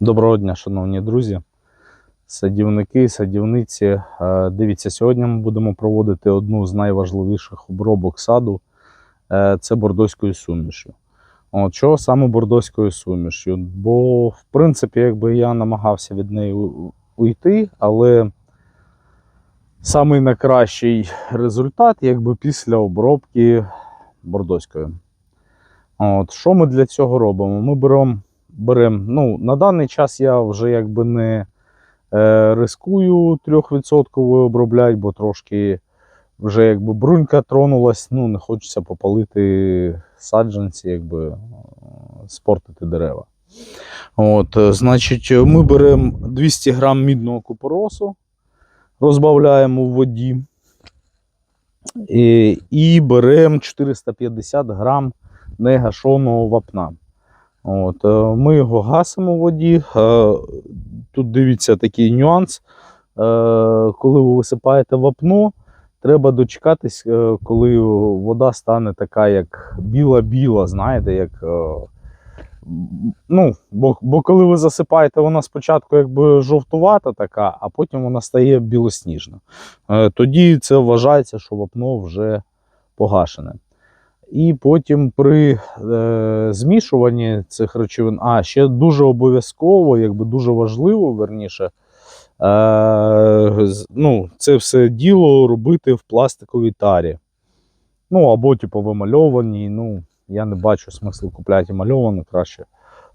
Доброго дня, шановні друзі, садівники, садівниці. Е, Дивіться, сьогодні ми будемо проводити одну з найважливіших обробок саду Е, це бордоською сумішю. От, чого саме бордоською сумішю? Бо, в принципі, якби я намагався від неї уйти, але самий найкращий результат якби після обробки бордоською. От, що ми для цього робимо? Ми беремо беремо. Ну, на даний час я вже якби не е, рискую 3% обробляти, бо трошки вже якби брунька тронулась, ну не хочеться попалити саджанці, якби е, спортити дерева. От, е, значить, ми беремо 200 грам мідного купоросу, розбавляємо в воді. І, і беремо 450 грам негашеного вапна. От, е, ми його гасимо в воді. Е, Тут дивіться такий нюанс. Е, Коли ви висипаєте вапно, треба дочекатись, коли вода стане така, як біла-біла, знаєте, як. Ну, бо, бо коли ви засипаєте, вона спочатку якби жовтувата така, а потім вона стає білосніжна. Тоді це вважається, що вапно вже погашене. І потім при е, змішуванні цих речовин, а ще дуже обов'язково, якби дуже важливо, верніше, е, ну, це все діло робити в пластиковій тарі. Ну, або, типу, в емальованій. Ну, я не бачу смислу купляти емальовану, краще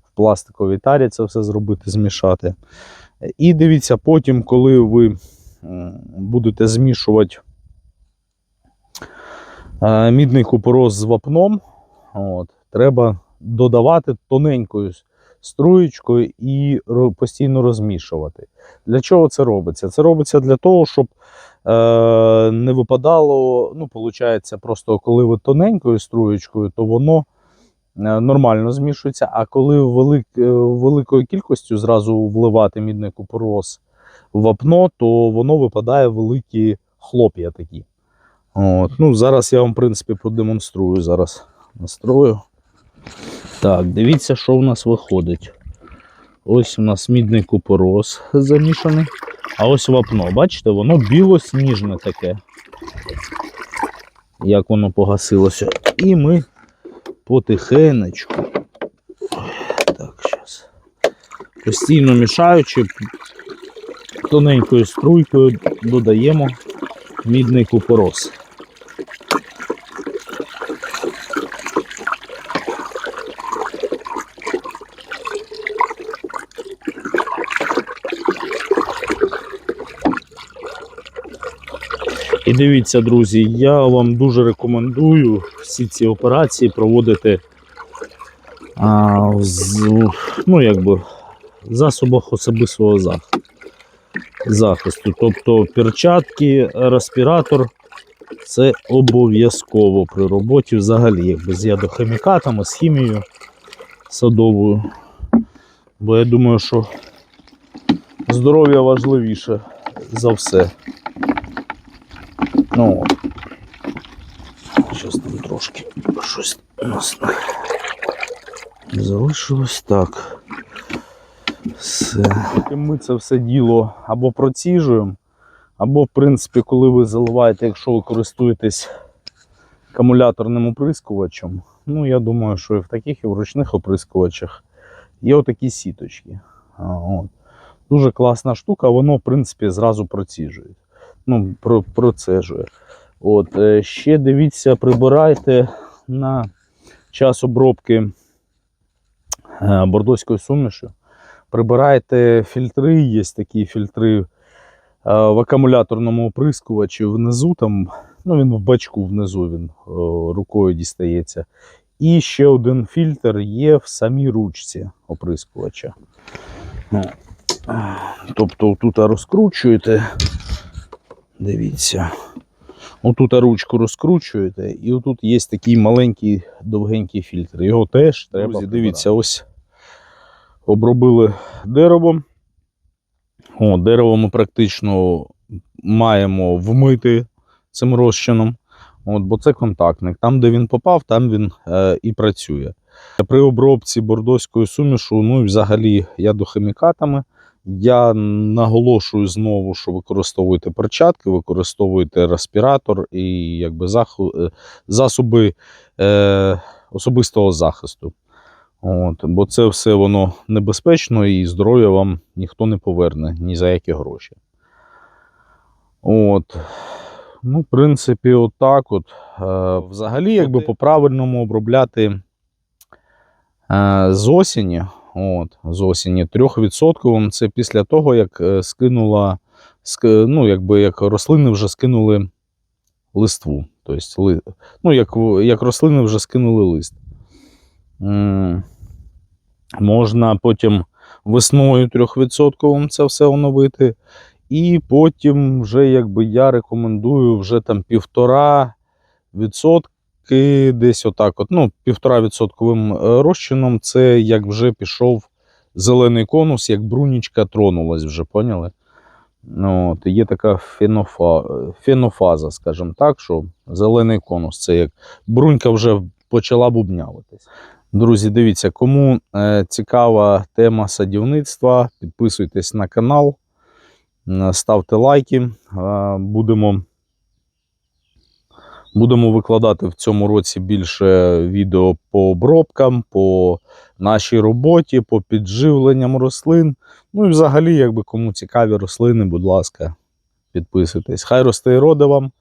в пластиковій тарі це все зробити, змішати. І дивіться, потім, коли ви будете змішувати мідний купорос з вапном, от, треба додавати тоненькою струєчкою і постійно розмішувати. Для чого це робиться? Це робиться для того, щоб е, не випадало, ну, виходить, просто коли ви тоненькою струєчкою, то воно е, нормально змішується, а коли велик, е, великою кількістю зразу вливати мідний купорос в вапно, то воно випадає великі хлоп'я такі. От. Ну, зараз я вам, в принципі, продемонструю. Зараз настрою. Так, дивіться, що в нас виходить. Ось у нас мідний купорос замішаний. А ось вапно, бачите, воно білосніжне таке. Як воно погасилося. І ми потихенечку. Так, зараз. Постійно мішаючи, тоненькою струйкою додаємо мідний купорос. І дивіться, друзі, я вам дуже рекомендую всі ці операції проводити а, з- ну, якби, в засобах особистого захисту. Тобто перчатки, респіратор це обов'язково при роботі взагалі, якби з ядохімікатами, з хімією садовою. Бо я думаю, що здоров'я важливіше за все. Ну, от. Зараз там трошки щось у нас залишилось так. Все. Ми це все діло або проціжуємо, або, в принципі, коли ви заливаєте, якщо ви користуєтесь акумуляторним оприскувачем, ну, я думаю, що і в таких, і в ручних оприскувачах є отакі сіточки. А, от. Дуже класна штука, воно, в принципі, зразу проціжує. Ну, про, процежує. От, е, ще дивіться, прибирайте на час обробки е, бордоською сумішю. Прибирайте фільтри, є такі фільтри е, в акумуляторному оприскувачі внизу, там, ну він в бачку внизу він рукою дістається. І ще один фільтр є в самій ручці оприскувача. Тобто тут розкручуєте. Дивіться. Отут ручку розкручуєте, і отут є такий маленький довгенький фільтр. Його теж треба. Друзі, дивіться, ось обробили деревом. О, дерево ми практично маємо вмити цим розчином. От, бо це контактник. Там, де він попав, там він е, і працює. При обробці бордоською сумішу, ну і взагалі ядохімікатами, я наголошую знову, що використовуйте перчатки, використовуйте респіратор і якби заху, е, засоби е, особистого захисту. От, бо це все воно небезпечно і здоров'я вам ніхто не поверне ні за які гроші. От. Ну, в принципі, отак от. Е, взагалі, якби по-правильному обробляти е, з осені от, з осені 3%. Це після того, як е, скинула, ну, якби як рослини вже скинули листву. Тобто, ну, як як рослини вже скинули лист. Можна потім весною 3% це все оновити. І потім, вже якби я рекомендую вже там 1,5% і десь отак от, ну, півтора відсотковим е, розчином це як вже пішов зелений конус, як брунічка тронулась вже, поняли? Ну, от, Є така фенофа, фенофаза, скажімо так, що зелений конус це як брунька вже почала бубнявитись. Друзі, дивіться, кому е, цікава тема садівництва, підписуйтесь на канал, е, ставте лайки, будемо будемо викладати в цьому році більше відео по обробкам, по нашій роботі, по підживленням рослин. Ну і взагалі, якби кому цікаві рослини, будь ласка, підписуйтесь. Хай росте і роде вам.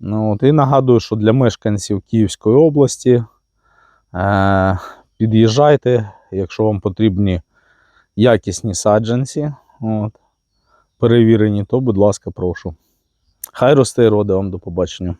Ну, от, і нагадую, що для мешканців Київської області. Е, Під'їжджайте, якщо вам потрібні якісні саджанці, от, перевірені, то, будь ласка, прошу. Хай росте і роде вам до побачення.